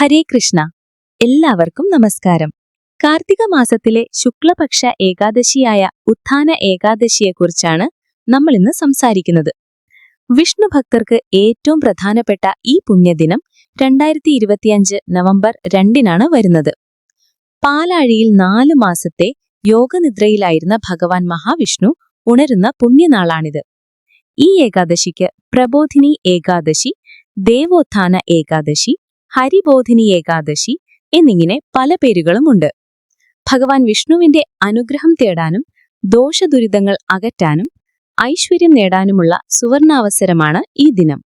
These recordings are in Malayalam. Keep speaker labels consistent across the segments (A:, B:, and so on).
A: ഹരേ കൃഷ്ണ. എല്ലാവർക്കും നമസ്കാരം. കാർത്തിക മാസത്തിലെ ശുക്ലപക്ഷ ഏകാദശിയായ ഉത്ഥാന ഏകാദശിയെക്കുറിച്ചാണ് നമ്മൾ ഇന്ന് സംസാരിക്കുന്നത്. വിഷ്ണു ഭക്തർക്ക് ഏറ്റവും പ്രധാനപ്പെട്ട ഈ പുണ്യദിനം രണ്ടായിരത്തി ഇരുപത്തിയഞ്ച് നവംബർ രണ്ടിനാണ് വരുന്നത്. പാലാഴിയിൽ നാല് മാസത്തെ യോഗനിദ്രയിലായിരുന്ന ഭഗവാൻ മഹാവിഷ്ണു ഉണരുന്ന പുണ്യനാളാണിത്. ഈ ഏകാദശിക്ക് പ്രബോധിനി ഏകാദശി ദേവോത്ഥാന ഏകാദശി ഹരിബോധിനി ഏകാദശി എന്നിങ്ങനെ പല പേരുകളുമുണ്ട്. ഭഗവാൻ വിഷ്ണുവിന്റെ അനുഗ്രഹം തേടാനും ദോഷദുരിതങ്ങൾ അകറ്റാനും ഐശ്വര്യം നേടാനുമുള്ള സുവർണാവസരമാണ് ഈ ദിനം.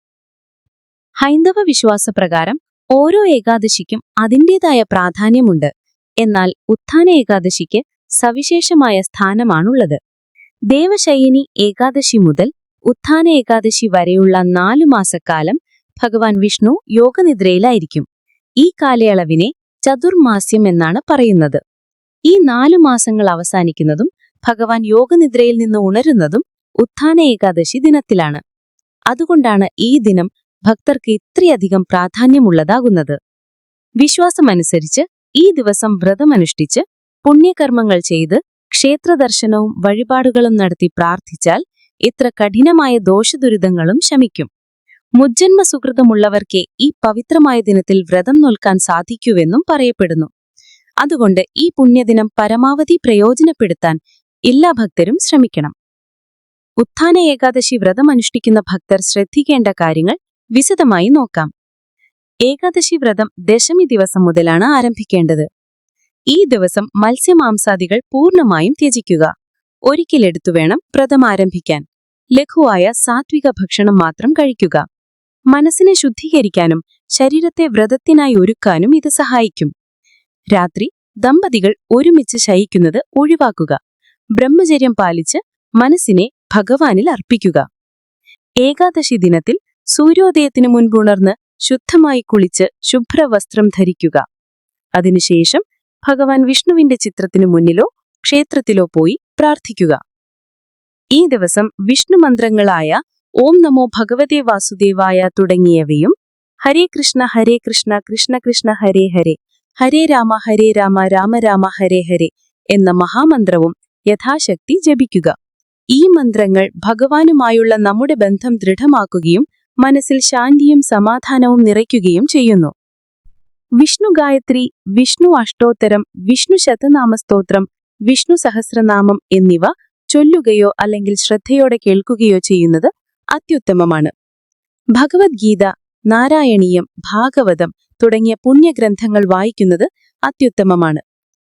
A: ഹൈന്ദവ വിശ്വാസപ്രകാരം ഓരോ ഏകാദശിക്കും അതിന്റെതായ പ്രാധാന്യമുണ്ട്. എന്നാൽ ഉത്ഥാന ഏകാദശിക്ക് സവിശേഷമായ സ്ഥാനമാണുള്ളത്. ദേവശയനി ഏകാദശി മുതൽ ഉത്ഥാന ഏകാദശി വരെയുള്ള നാലു മാസക്കാലം ഭഗവാൻ വിഷ്ണു യോഗനിദ്രയിലായിരിക്കും. ഈ കാലയളവിനെ ചതുർമാസ്യം എന്നാണ് പറയുന്നത്. ഈ നാലു മാസങ്ങൾ അവസാനിക്കുന്നതും ഭഗവാൻ യോഗനിദ്രയിൽ നിന്ന് ഉണരുന്നതും ഉത്ഥാന ഏകാദശി ദിനത്തിലാണ്. അതുകൊണ്ടാണ് ഈ ദിനം ഭക്തർക്ക് ഇത്രയധികം പ്രാധാന്യമുള്ളതാകുന്നത്. വിശ്വാസമനുസരിച്ച് ഈ ദിവസം വ്രതമനുഷ്ഠിച്ച് പുണ്യകർമ്മങ്ങൾ ചെയ്ത് ക്ഷേത്രദർശനവും വഴിപാടുകളും നടത്തി പ്രാർത്ഥിച്ചാൽ ഇത്ര കഠിനമായ ദോഷദുരിതങ്ങളും ശമിക്കും. മുജ്ജന്മ സുഹൃതമുള്ളവർക്കേ ഈ പവിത്രമായ ദിനത്തിൽ വ്രതം നോൽക്കാൻ സാധിക്കൂവെന്നും പറയപ്പെടുന്നു. അതുകൊണ്ട് ഈ പുണ്യദിനം പരമാവധി പ്രയോജനപ്പെടുത്താൻ എല്ലാ ഭക്തരും ശ്രമിക്കണം. ഉത്ഥാന ഏകാദശി വ്രതം അനുഷ്ഠിക്കുന്ന ഭക്തർ ശ്രദ്ധിക്കേണ്ട കാര്യങ്ങൾ വിശദമായി നോക്കാം. ഏകാദശി വ്രതം ദശമി ദിവസം മുതലാണ് ആരംഭിക്കേണ്ടത്. ഈ ദിവസം മത്സ്യമാംസാദികൾ പൂർണമായും ത്യജിക്കുക. ഒരിക്കലെടുത്തു വേണം വ്രതം ആരംഭിക്കാൻ. ലഘുവായ സാത്വിക ഭക്ഷണം മാത്രം കഴിക്കുക. മനസ്സിനെ ശുദ്ധീകരിക്കാനും ശരീരത്തെ വ്രതത്തിനായി ഒരുക്കാനും ഇത് സഹായിക്കും. രാത്രി ദമ്പതികൾ ഒരുമിച്ച് ശയിക്കുന്നത് ഒഴിവാക്കുക. ബ്രഹ്മചര്യം പാലിച്ച് മനസ്സിനെ ഭഗവാനിൽ അർപ്പിക്കുക. ഏകാദശി ദിനത്തിൽ സൂര്യോദയത്തിനു മുൻപുണർന്ന് ശുദ്ധമായി കുളിച്ച് ശുഭ്രവസ്ത്രം ധരിക്കുക. അതിനുശേഷം ഭഗവാൻ വിഷ്ണുവിന്റെ ചിത്രത്തിനു മുന്നിലോ ക്ഷേത്രത്തിലോ പോയി പ്രാർത്ഥിക്കുക. ഈ ദിവസം വിഷ്ണു മന്ത്രങ്ങളായ ഓം നമോ ഭഗവതേ വാസുദേവായ തുടങ്ങിയവയും ഹരേ കൃഷ്ണ ഹരേ കൃഷ്ണ കൃഷ്ണ കൃഷ്ണ ഹരേ ഹരേ ഹരേ രാമ ഹരേ രാമ രാമ രാമ ഹരേ ഹരേ എന്ന മഹാമന്ത്രവും യഥാശക്തി ജപിക്കുക. ഈ മന്ത്രങ്ങൾ ഭഗവാനുമായുള്ള നമ്മുടെ ബന്ധം ദൃഢമാക്കുകയും മനസ്സിൽ ശാന്തിയും സമാധാനവും നിറയ്ക്കുകയും ചെയ്യുന്നു. വിഷ്ണു ഗായത്രി വിഷ്ണു അഷ്ടോത്തരം വിഷ്ണു ശതനാമസ്തോത്രം വിഷ്ണു സഹസ്രനാമം എന്നിവ ചൊല്ലുകയോ അല്ലെങ്കിൽ ശ്രദ്ധയോടെ കേൾക്കുകയോ ചെയ്യുന്നത് അത്യുത്തമമാണ്. ഭഗവത്ഗീത നാരായണീയം ഭാഗവതം തുടങ്ങിയ പുണ്യഗ്രന്ഥങ്ങൾ വായിക്കുന്നത് അത്യുത്തമമാണ്.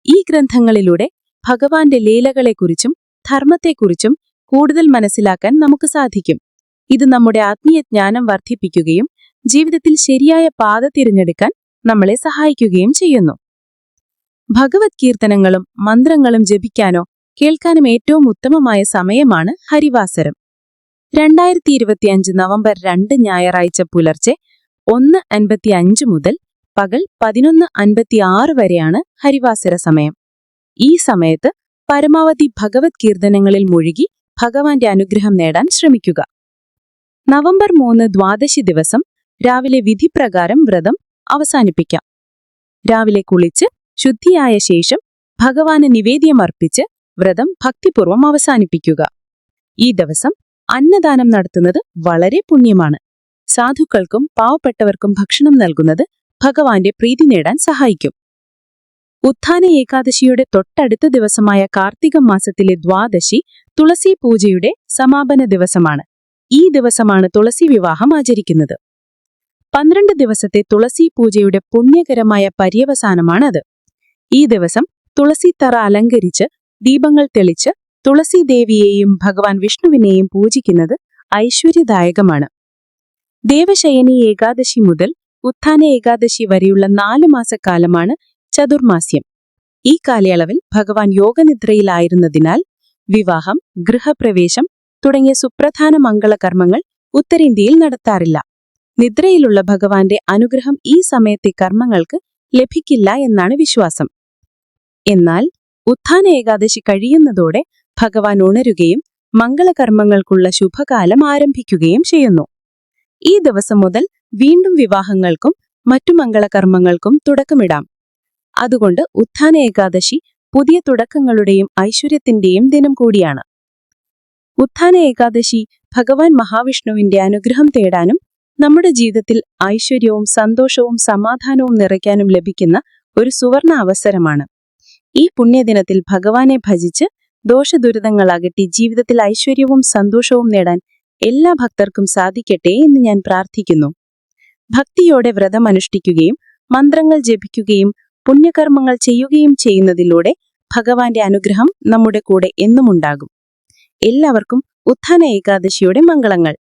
A: ഈ ഗ്രന്ഥങ്ങളിലൂടെ ഭഗവാന്റെ ലീലകളെക്കുറിച്ചും ധർമ്മത്തെക്കുറിച്ചും കൂടുതൽ മനസ്സിലാക്കാൻ നമുക്ക് സാധിക്കും. ഇത് നമ്മുടെ ആത്മീയ ജ്ഞാനം വർദ്ധിപ്പിക്കുകയും ജീവിതത്തിൽ ശരിയായ പാത തിരഞ്ഞെടുക്കാൻ നമ്മളെ സഹായിക്കുകയും ചെയ്യുന്നു. ഭഗവത് കീർത്തനങ്ങളും മന്ത്രങ്ങളും ജപിക്കാനോ കേൾക്കാനും ഏറ്റവും ഉത്തമമായ സമയമാണ് ഹരിവാസരം. രണ്ടായിരത്തി ഇരുപത്തിയഞ്ച് നവംബർ രണ്ട് ഞായറാഴ്ച പുലർച്ചെ ഒന്ന് അൻപത്തി അഞ്ച് മുതൽ പകൽ പതിനൊന്ന് അൻപത്തി ആറ് വരെയാണ് ഹരിവാസര സമയം. ഈ സമയത്ത് പരമാവധി ഭഗവത് കീർത്തനങ്ങളിൽ മുഴുകി ഭഗവാന്റെ അനുഗ്രഹം നേടാൻ ശ്രമിക്കുക. നവംബർ മൂന്ന് ദ്വാദശി ദിവസം രാവിലെ വിധിപ്രകാരം വ്രതം അവസാനിപ്പിക്കാം. രാവിലെ കുളിച്ച് ശുദ്ധിയായ ശേഷം ഭഗവാന് നിവേദ്യമർപ്പിച്ച് വ്രതം ഭക്തിപൂർവം അവസാനിപ്പിക്കുക. ഈ ദിവസം അന്നദാനം നടത്തുന്നത് വളരെ പുണ്യമാണ്. സാധുക്കൾക്കും പാവപ്പെട്ടവർക്കും ഭക്ഷണം നൽകുന്നത് ഭഗവാന്റെ പ്രീതി നേടാൻ സഹായിക്കും. ഉത്ഥാന ഏകാദശിയുടെ തൊട്ടടുത്ത ദിവസമായ കാർത്തിക മാസത്തിലെ ദ്വാദശി തുളസി പൂജയുടെ സമാപന ദിവസമാണ്. ഈ ദിവസമാണ് തുളസി വിവാഹം ആചരിക്കുന്നത്. പന്ത്രണ്ട് ദിവസത്തെ തുളസി പൂജയുടെ പുണ്യകരമായ പര്യവസാനമാണത്. ഈ ദിവസം തുളസി തറ അലങ്കരിച്ച് ദീപങ്ങൾ തെളിച്ച് തുളസി ദേവിയെയും ഭഗവാൻ വിഷ്ണുവിനെയും പൂജിക്കുന്നത് ഐശ്വര്യദായകമാണ്. ദേവശയനി ഏകാദശി മുതൽ ഉത്ഥാന ഏകാദശി വരെയുള്ള നാലു മാസക്കാലമാണ് ചതുർമാസ്യം. ഈ കാലയളവിൽ ഭഗവാൻ യോഗനിദ്രയിലായിരുന്നതിനാൽ വിവാഹം ഗൃഹപ്രവേശം തുടങ്ങിയ സുപ്രധാന മംഗളകർമ്മങ്ങൾ ഉത്തരേന്ത്യയിൽ നടത്താറില്ല. നിദ്രയിലുള്ള ഭഗവാന്റെ അനുഗ്രഹം ഈ സമയത്തെ കർമ്മങ്ങൾക്ക് ലഭിക്കില്ല എന്നാണ് വിശ്വാസം. എന്നാൽ ഉത്ഥാന ഏകാദശി കഴിയുന്നതോടെ ഭഗവാൻ ഉണരുകയും മംഗളകർമ്മങ്ങൾക്കുള്ള ശുഭകാലം ആരംഭിക്കുകയും ചെയ്യുന്നു. ഈ ദിവസം മുതൽ വീണ്ടും വിവാഹങ്ങൾക്കും
B: മറ്റു മംഗളകർമ്മങ്ങൾക്കും തുടക്കമിടാം. അതുകൊണ്ട് ഉത്ഥാന ഏകാദശി പുതിയ തുടക്കങ്ങളുടെയും ഐശ്വര്യത്തിന്റെയും ദിനം കൂടിയാണ്. ഉത്ഥാന ഏകാദശി ഭഗവാൻ മഹാവിഷ്ണുവിന്റെ അനുഗ്രഹം തേടാനും നമ്മുടെ ജീവിതത്തിൽ ഐശ്വര്യവും സന്തോഷവും സമാധാനവും നിറയ്ക്കാനും ലഭിക്കുന്ന ഒരു സുവർണ അവസരമാണ്. ഈ പുണ്യദിനത്തിൽ ഭഗവാനെ ഭജിച്ച് ദോഷദുരിതങ്ങൾ അകറ്റി ജീവിതത്തിൽ ഐശ്വര്യവും സന്തോഷവും നേടാൻ എല്ലാ ഭക്തർക്കും സാധിക്കട്ടെ എന്ന് ഞാൻ പ്രാർത്ഥിക്കുന്നു. ഭക്തിയോടെ വ്രതം അനുഷ്ഠിക്കുകയും മന്ത്രങ്ങൾ ജപിക്കുകയും പുണ്യകർമ്മങ്ങൾ ചെയ്യുകയും ചെയ്യുന്നതിലൂടെ ഭഗവാന്റെ അനുഗ്രഹം നമ്മുടെ കൂടെ എന്നുമുണ്ടാകും. എല്ലാവർക്കും ഉത്ഥാന ഏകാദശിയുടെ മംഗളങ്ങൾ.